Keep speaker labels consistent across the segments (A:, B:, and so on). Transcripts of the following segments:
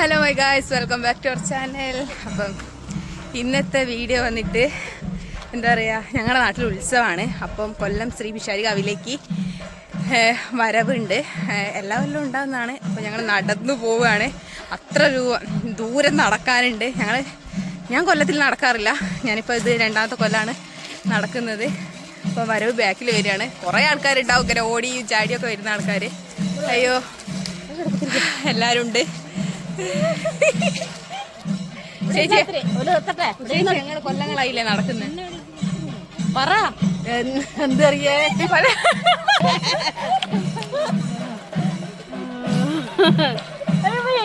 A: Hello my guys welcome back to our channel അപ്പം ഇന്നത്തെ video വന്നിട്ട് എന്താ പറയുക ഞങ്ങളുടെ നാട്ടിൽ ഉത്സവമാണ് അപ്പം കൊല്ലം ശ്രീ പിഷാരി കവിലേക്ക് വരവുണ്ട്. എല്ലാ കൊല്ലം ഉണ്ടാകുന്നതാണ് അപ്പോൾ ഞങ്ങൾ നടന്നു പോവുകയാണ്. അത്ര രൂപ ദൂരം നടക്കാനുണ്ട്. ഞങ്ങൾ ഞാൻ കൊല്ലത്തിൽ നടക്കാറില്ല. ഞാനിപ്പോൾ ഇത് രണ്ടാമത്തെ കൊല്ലമാണ് നടക്കുന്നത്. അപ്പോൾ വരവ് ബാക്കിൽ വരികയാണ്. കുറേ ആൾക്കാരുണ്ടാവും. ഇങ്ങനെ ഓടിയും ചാടിയൊക്കെ വരുന്ന ആൾക്കാർ അയ്യോ എല്ലാവരും ഉണ്ട് ചേച്ചി കൊല്ലങ്ങളായില്ലേ നടക്കുന്നത് പറ.
B: എന്തറിയേ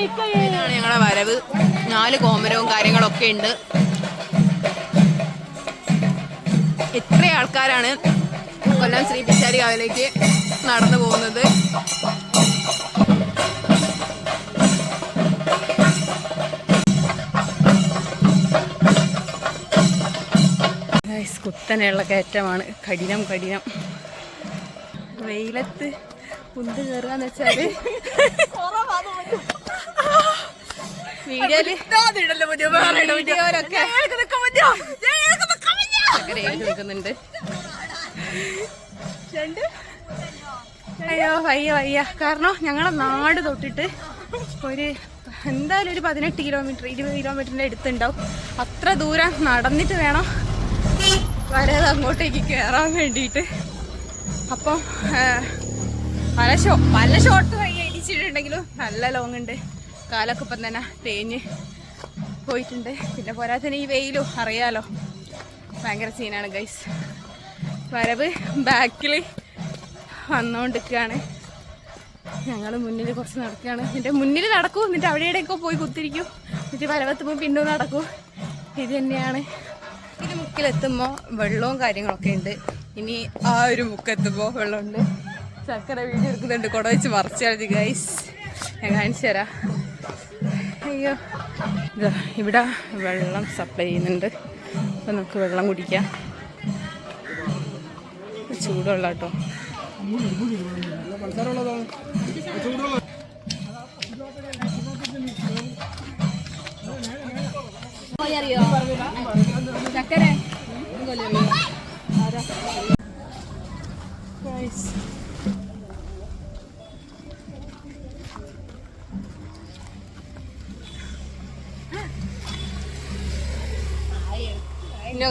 A: ഇതാണ് ഞങ്ങളുടെ വരവ്. നാല് കോമരവും കാര്യങ്ങളൊക്കെ ഉണ്ട്. എത്ര ആൾക്കാരാണ് കൊല്ലം ശ്രീ പിച്ചാരി കാവിലേക്ക് നടന്നു പോകുന്നത്? കുത്തനെയുള്ള കയറ്റമാണ്. കഠിനം കഠിനം. വെയിലത്ത് കുന്ത് കയറുകയെന്ന് വീഡിയോയിൽ വീഡിയോയിലൊക്കെ നിൽക്കുന്നുണ്ട് അയ്യോ വയ്യ വയ്യ. കാരണം ഞങ്ങളെ നാട് തൊട്ടിട്ട് ഒരു എന്തായാലും ഒരു പതിനെട്ട് കിലോമീറ്റർ ഇരുപത് കിലോമീറ്ററിന്റെ അടുത്തുണ്ടാവും. അത്ര ദൂരം നടന്നിട്ട് വേണം വരാതെ അങ്ങോട്ടേക്ക് കയറാൻ വേണ്ടിയിട്ട്. അപ്പം പല ഷോ പല ഷോട്ട് വഴി അടിച്ചിട്ടുണ്ടെങ്കിലും നല്ല ലോങ് ഉണ്ട്. കാലൊക്കെ ഇപ്പം തന്നെ തേഞ്ഞ് പോയിട്ടുണ്ട്. പിന്നെ പോരാത്തന്നെ ഈ വെയിലും അറിയാലോ. ഭയങ്കര സീനാണ് ഗൈസ് വരവ് ബാക്കിൽ വന്നുകൊണ്ടിരിക്കുകയാണ് ഞങ്ങൾ മുന്നിൽ കുറച്ച് നടക്കുകയാണ്. എന്റെ മുന്നിൽ നടക്കൂ. എന്നിട്ട് അവിടെ പോയി കുത്തിരിക്കും. എന്നിട്ട് വരവെത്തുമ്പോൾ പിന്നും നടക്കൂ. ഇത് തന്നെയാണ്. മുക്കിലെത്തുമ്പോൾ വെള്ളവും കാര്യങ്ങളൊക്കെ ഉണ്ട്. ഇനി ആ ഒരു മുക്കെത്തുമ്പോൾ വെള്ളമുണ്ട്. ചക്കര വീട് എടുക്കുന്നുണ്ട്. കുട വെച്ച് മറച്ചാൽ മതി ഗൈസ് ഞാൻ കാണിച്ചു തരാം. അയ്യോ. ഇവിടെ വെള്ളം സപ്ലൈ ചെയ്യുന്നുണ്ട്. അപ്പം നമുക്ക് വെള്ളം കുടിക്കാം. ചൂടുള്ള കേട്ടോ. ചക്കര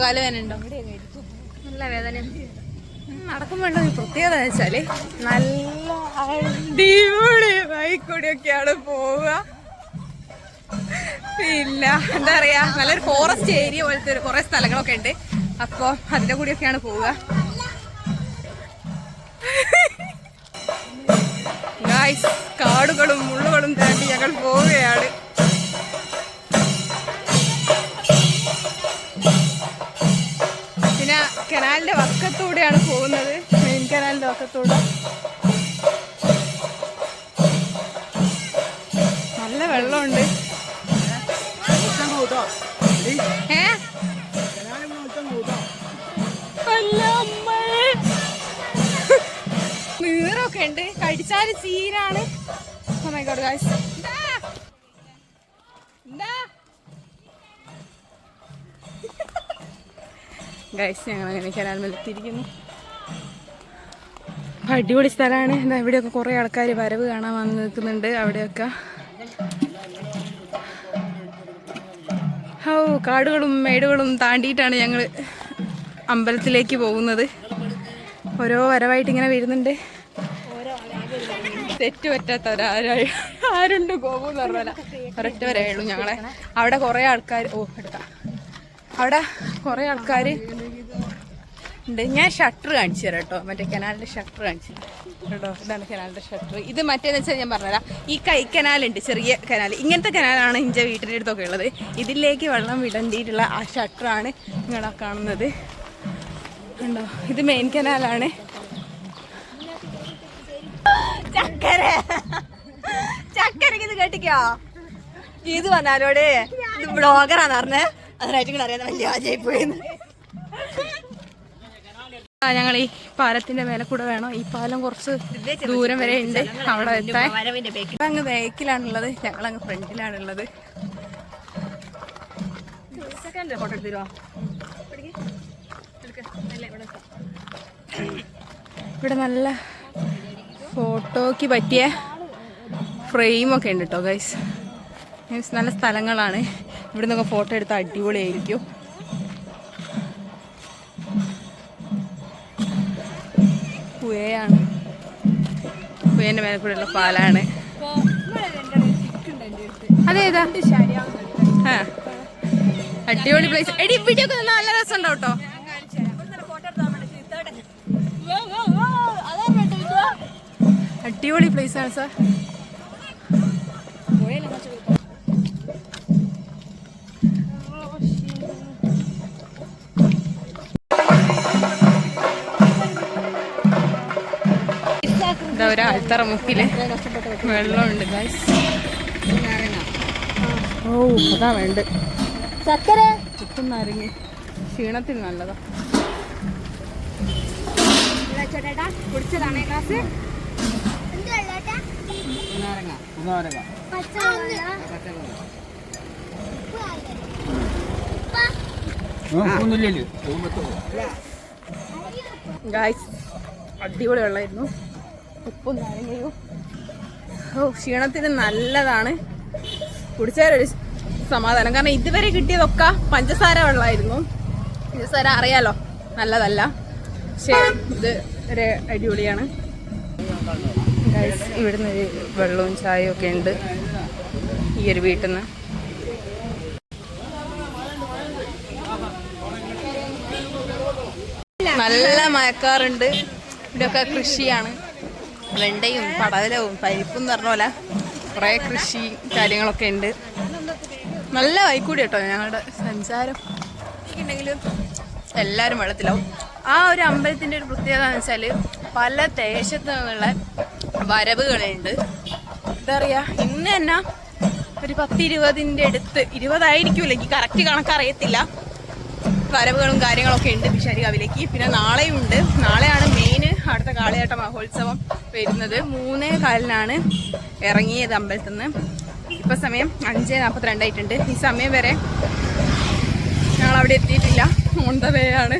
A: കാൽ വേന ഉണ്ടോ? നല്ല വേദന. നടക്കുമ്പോഴുള്ള ഒരു പ്രത്യേകത എന്ന് വെച്ചാൽ? നല്ല അടിപൊളി ബൈക്കൂടിയൊക്കെയാണ് പോവുക. പിന്നെ എന്താ പറയാ നല്ലൊരു ഫോറസ്റ്റ് ഏരിയ പോലത്തെ ഒരു കുറെ സ്ഥലങ്ങളൊക്കെ ഉണ്ട്. അപ്പൊ അതിന്റെ കൂടിയൊക്കെയാണ് പോവുക. ഗായ്സ് കാടുകളും മുള്ളുകളും താണ്ടി ഞങ്ങൾ പോവുകയാണ്. വക്കത്തൂടെയാണ് പോകുന്നത്. മെയിൻ കനാലിന്റെ ഒക്കത്തൂടെ നല്ല വെള്ളമുണ്ട്. നീറൊക്കെ ഉണ്ട്. കടിച്ചാൽ ചീരാണ്. ഗോഡ് my ഗൈസ് ഞങ്ങൾ അങ്ങനെ കനാൽ അപ്പം അടിപൊളി സ്ഥലമാണ് എന്താ ഇവിടെയൊക്കെ കുറേ ആൾക്കാർ വരവ് കാണാൻ വന്ന് നിൽക്കുന്നുണ്ട്. അവിടെയൊക്കെ. ഓ കാടുകളും മേടുകളും താണ്ടിയിട്ടാണ് ഞങ്ങൾ അമ്പലത്തിലേക്ക് പോകുന്നത്. ഓരോ വരവായിട്ട് ഇങ്ങനെ വരുന്നുണ്ട്. തെറ്റ് പറ്റാത്ത ഒരാരായി ആരുണ്ട് പോകുമെന്ന് പറഞ്ഞാൽ ഒരൊറ്റ വരേ ഉള്ളൂ ഞങ്ങളെ. അവിടെ കുറേ ആൾക്കാർ ഓ എടുക്കാം. അവിടെ കുറേ ആൾക്കാർ ഉണ്ട്. ഞാൻ ഷട്ടർ കാണിച്ചു തരാം കേട്ടോ. മറ്റേ കനാലിന്റെ ഷട്ടർ കാണിച്ചു കേട്ടോ ഇതാണ് കനാലിന്റെ ഷട്ടർ ഇത് മറ്റേന്ന് വെച്ചാൽ ഞാൻ പറഞ്ഞുതരാം. ഈ കൈ കനാലുണ്ട് ചെറിയ കനാൽ ഇങ്ങനത്തെ കനാലാണ് എന്റെ വീട്ടിന്റെ അടുത്തൊക്കെ ഉള്ളത്. ഇതിലേക്ക് വെള്ളം വിടേണ്ടിയിട്ടുള്ള ആ ഷട്ടറാണ് നിങ്ങളാ കാണുന്നത്. ഉണ്ടോ ഇത് മെയിൻ കനാലാണ്
B: ചക്കര. ചക്കരക്ക് ഇത് കേട്ടിക്കോ? ഇത് വന്നാലോടെ. ഇത് ബ്ലോഗറാന്ന് പറഞ്ഞേ. അതിനായിട്ട് അറിയാൻ വലിയ ആജായി പോയിന്ന്
A: ഞങ്ങൾ ഈ പാലത്തിന്റെ മേലെ കൂടെ വേണം. ഈ പാലം കുറച്ച് ദൂരം വരെ ഉണ്ട്. അവിടെ എത്താൻ. അങ്ങ് ബാക്കിലാണുള്ളത്. ഞങ്ങൾ അങ്ങ് ഫ്രണ്ടിലാണുള്ളത്. ഇവിടെ നല്ല ഫോട്ടോക്ക് പറ്റിയ ഫ്രെയിമൊക്കെ ഉണ്ട് കേട്ടോ ഗൈസ് മീൻസ് നല്ല സ്ഥലങ്ങളാണ്. ഇവിടെ നിന്നൊക്കെ ഫോട്ടോ എടുത്താൽ അടിപൊളിയായിരിക്കും. പുഴയാണ്. പുഴേന്റെ മേലെ കൂടെയുള്ള പാലാണ്. അതേതാ? ആ അടിപൊളി പ്ലേസ് എടി വീഡിയോ ഒക്കെ നല്ല രസമുണ്ടോ കേട്ടോ? അടിപൊളി പ്ലേസ് ആണ് സാർ. ആൽത്തറ മുക്കിൽ വെള്ളമുണ്ട് ഗൈസ് ഓ അതാ വേണ്ട
B: ചക്കര
A: ചുറ്റും നാരങ്ങ ക്ഷീണത്തിന് നല്ലതാ. ഗായ്സ് അടിപൊളി വെള്ളമായിരുന്നു ഉപ്പും നാരങ്ങയും. ഓ ക്ഷീണത്തിന് നല്ലതാണ്. കുടിച്ചാലൊരു സമാധാനം. കാരണം ഇതുവരെ കിട്ടിയതൊക്കെ പഞ്ചസാര വെള്ളമായിരുന്നു. പഞ്ചസാര അറിയാലോ നല്ലതല്ല. പക്ഷേ ഇത് ഒരു അടിപൊളിയാണ്. ഇവിടുന്ന് ഒരു വെള്ളവും ചായയും ഒക്കെ ഉണ്ട് ഈ ഒരു വീട്ടിൽ നിന്ന് നല്ല മയക്കാറുണ്ട് ഇവിടെയൊക്കെ കൃഷിയാണ്. വെണ്ടയും പടവലവും പരിപ്പും എന്ന് പറഞ്ഞ പോലെ കുറേ കൃഷി കാര്യങ്ങളൊക്കെ ഉണ്ട്. നല്ല വൈക്കൂടി കേട്ടോ ഞങ്ങളുടെ സഞ്ചാരം. ഉണ്ടെങ്കിലും എല്ലാവരും വെള്ളത്തിലാവും. ആ ഒരു അമ്പലത്തിന്റെ ഒരു പ്രത്യേകത എന്ന് വെച്ചാൽ പല ദേശത്തു നിന്നുള്ള വരവുകളുണ്ട്. എന്താ പറയുക ഇന്ന് തന്നെ ഒരു പത്ത് ഇരുപതിന്റെ അടുത്ത് ഇരുപതായിരിക്കുമല്ലോ എനിക്ക് കറക്റ്റ് കണക്കറിയത്തില്ല വരവുകളും കാര്യങ്ങളൊക്കെ ഉണ്ട് പിഷാരി കാവിലേക്ക്. പിന്നെ നാളെയും ഉണ്ട് നാളെയാണ് മെയിൻ അടുത്ത കാളിയാട്ട മഹോത്സവം വരുന്നത്. മൂന്നേ കാലിനാണ് ഇറങ്ങിയത് അമ്പലത്തിൽ നിന്ന്. ഇപ്പം സമയം അഞ്ച് നാൽപ്പത്തിരണ്ടായിട്ടുണ്ട് ഈ സമയം വരെ ഞങ്ങൾ അവിടെ എത്തിയിട്ടില്ല. മുണ്ടവയാണ്. വേ ആണ്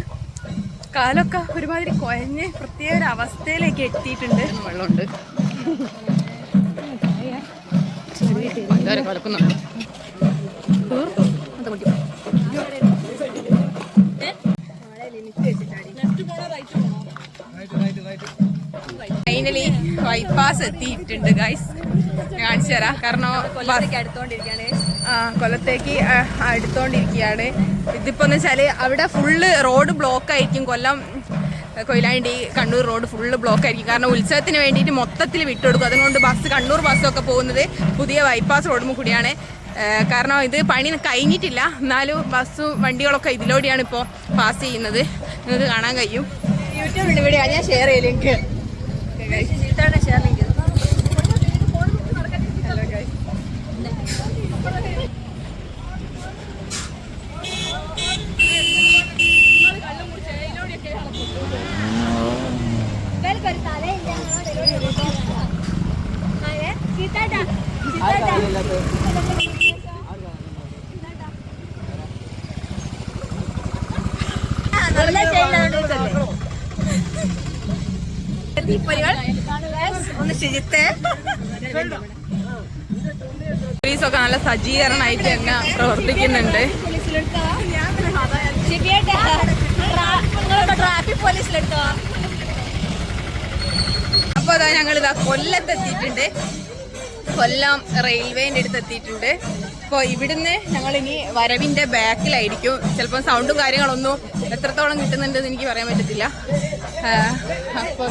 A: കാലൊക്കെ ഒരുമാതിരി കുഴഞ്ഞ് പ്രത്യേക ഒരു അവസ്ഥയിലേക്ക് എത്തിയിട്ടുണ്ട്. വെള്ളമുണ്ട്. തീർക്കും അത് കുട്ടി ഫൈനലി ബൈപ്പാസ് എത്തിയിട്ടുണ്ട് ഗൈസ് കാണിച്ചു തരാം. കാരണം ആ കൊല്ലത്തേക്ക് എടുത്തോണ്ടിരിക്കുകയാണ് അടുത്തോണ്ടിരിക്കുകയാണ് ഇതിപ്പോ എന്ന് വെച്ചാൽ അവിടെ ഫുള്ള് റോഡ് ബ്ലോക്ക് ആയിരിക്കും. Kollam Koyilandy Kannur road full block ആയിരിക്കും. കാരണം ഉത്സവത്തിന് വേണ്ടിയിട്ട് മൊത്തത്തിൽ വിട്ടുകൊടുക്കും. അതുകൊണ്ട് ബസ് കണ്ണൂർ ബസ്സൊക്കെ പോകുന്നത് പുതിയ ബൈപ്പാസ് റോഡും കൂടിയാണ്. കാരണം ഇത് പണി കഴിഞ്ഞിട്ടില്ല. എന്നാലും ബസ്സും വണ്ടികളൊക്കെ ഇതിലൂടെയാണ് ഇപ്പോൾ പാസ് ചെയ്യുന്നത്. നിങ്ങൾക്ക് കാണാൻ കഴിയും.
B: യൂട്യൂബിൽ ഇവിടെയാണ് ഞാൻ ഷെയർ ചെയ്യും 那谢信息，但是那。
A: പോലീസൊക്കെ നല്ല സജ്ജീകരണമായിട്ട് തന്നെ പ്രവർത്തിക്കുന്നുണ്ട്. അപ്പൊ അതാ ഞങ്ങൾ ഇതാ കൊല്ലത്തെത്തിയിട്ടുണ്ട്. കൊല്ലം റെയിൽവേന്റെ അടുത്ത് എത്തിയിട്ടുണ്ട് അപ്പോൾ ഇവിടുന്ന് ഞങ്ങൾ ഇനി വരവിന്റെ ബാക്കിലായിരിക്കും ചിലപ്പോൾ സൗണ്ടും കാര്യങ്ങളൊന്നും എത്രത്തോളം കിട്ടുന്നുണ്ടെന്ന് എനിക്ക് പറയാൻ പറ്റത്തില്ല. അപ്പോൾ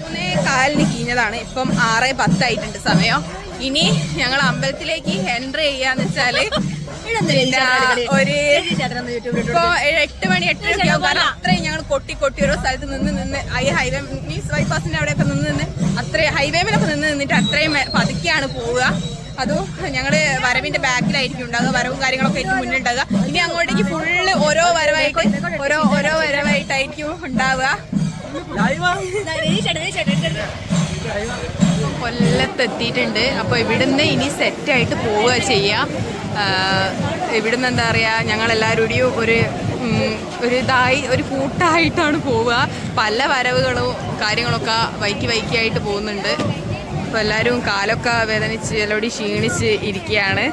A: മൂന്നേ കാലിന് കീഞ്ഞതാണ്. ഇപ്പം ആറ് പത്തായിട്ടുണ്ട് സമയം. ഇനി ഞങ്ങൾ അമ്പലത്തിലേക്ക് എൻട്രി ചെയ്യാന്ന് വെച്ചാൽ ഒരു ഇപ്പൊ എട്ട് മണി എട്ടര കാരണം അത്രയും ഞങ്ങൾ കൊട്ടി കൊട്ടി ഓരോ സ്ഥലത്ത് നിന്ന് നിന്ന് ഐ ഹൈവേ മീൻസ് ബൈപ്പാസിന്റെ അവിടെയൊക്കെ നിന്ന് നിന്ന് അത്രയും ഹൈവേമിലൊക്കെ നിന്ന് നിന്നിട്ട് അത്രയും പതുക്കെയാണ് പോവുക. അതും ഞങ്ങൾ വരവിന്റെ ബാക്കിലായിരിക്കും ഉണ്ടാകുക വരവും കാര്യങ്ങളൊക്കെ ആയിരിക്കും മുന്നിൽ ഉണ്ടാകുക ഇനി അങ്ങോട്ടേക്ക് ഫുള്ള് ഓരോ വരവായിട്ട് ഓരോ ഓരോ വരവായിട്ടായിരിക്കും ഉണ്ടാവുക. കൊല്ലത്തെത്തിയിട്ടുണ്ട്. അപ്പോൾ ഇവിടുന്ന് ഇനി സെറ്റായിട്ട് പോവുക ചെയ്യുക ഇവിടുന്ന് എന്താ പറയുക ഞങ്ങളെല്ലാവരും കൂടി ഒരു ഒരു ഇതായി ഒരു കൂട്ടായിട്ടാണ് പോവുക. പല വരവുകളും കാര്യങ്ങളൊക്കെ വൈക്കി വൈക്കിയായിട്ട് പോകുന്നുണ്ട്. അപ്പോൾ എല്ലാവരും കാലൊക്കെ വേദനിച്ച് എല്ലാവരും ക്ഷീണിച്ച് ഇരിക്കുകയാണ്.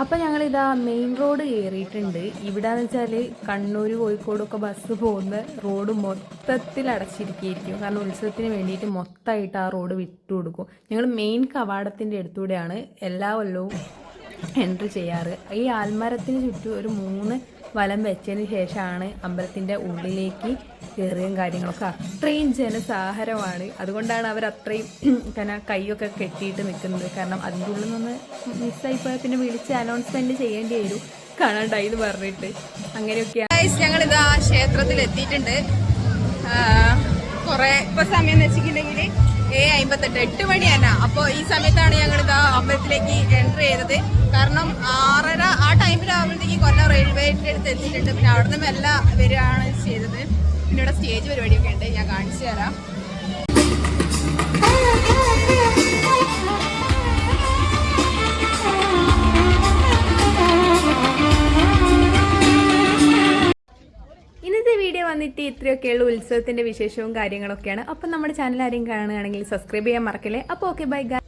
C: അപ്പോൾ ഞങ്ങളിതാ മെയിൻ റോഡ് കയറിയിട്ടുണ്ട് ഇവിടെയെന്ന് വെച്ചാൽ കണ്ണൂർ കോഴിക്കോടൊക്കെ ബസ് പോകുന്ന റോഡ് മൊത്തത്തിൽ അടച്ചിരിക്കുകയായിരിക്കും. കാരണം ഉത്സവത്തിന് വേണ്ടിയിട്ട് മൊത്തമായിട്ട് ആ റോഡ് വിട്ടു കൊടുക്കും. ഞങ്ങൾ മെയിൻ കവാടത്തിന്റെ അടുത്തൂടെയാണ് എല്ലാ കൊല്ലവും എൻട്രി ചെയ്യാറ്. ഈ ആൽമരത്തിന് ചുറ്റും ഒരു മൂന്ന് വലം വെച്ചതിന് ശേഷമാണ് അമ്പലത്തിന്റെ ഉള്ളിലേക്ക് കയറുകയും കാര്യങ്ങളൊക്കെ. അത്രയും ജനസാഹരമാണ്. അതുകൊണ്ടാണ് അവർ അത്രയും പിന്നെ കൈയൊക്കെ കെട്ടിയിട്ട് നിൽക്കുന്നത്. കാരണം അതിന്റെ ഉള്ളിൽ നിന്ന് പോയ പിന്നെ വിളിച്ച് അനൗൺസ്മെന്റ് ചെയ്യേണ്ടി വരും. കാണാണ്ടായി എന്ന് പറഞ്ഞിട്ട്. അങ്ങനെയൊക്കെയാണ്
A: ഞങ്ങൾ ആ ക്ഷേത്രത്തിൽ എത്തിയിട്ടുണ്ട് കുറേ ഇപ്പോൾ സമയം വെച്ചിട്ടുണ്ടെങ്കിൽ ഏ അമ്പത്തെട്ട് എട്ട് മണി തന്നെ അപ്പോൾ ഈ സമയത്താണ് ഞങ്ങൾ ഇതാ അമ്പലത്തിലേക്ക് എൻട്രി ചെയ്തത്. കാരണം ആറര ആ ടൈമിലാകുമ്പോഴത്തേക്ക് കൊല്ലം റെയിൽവേന്റെ അടുത്ത് എത്തിയിട്ടുണ്ട്. പിന്നെ അവിടെ നിന്ന് മെല്ലെ വരികയാണ് ചെയ്തത്. പിന്നെ ഇവിടെ സ്റ്റേജ് പരിപാടിയൊക്കെ ഉണ്ട്. ഞാൻ കാണിച്ചു തരാം.
C: വന്നിട്ട് ഇത്രയൊക്കെയുള്ള ഉത്സവത്തിന്റെ വിശേഷവും കാര്യങ്ങളൊക്കെയാണ്. അപ്പം നമ്മുടെ ചാനൽ ആരെയും കാണുകയാണെങ്കിൽ സബ്സ്ക്രൈബ് ചെയ്യാൻ മറക്കല്ലേ? അപ്പോൾ ഓക്കെ ബൈ ഗാ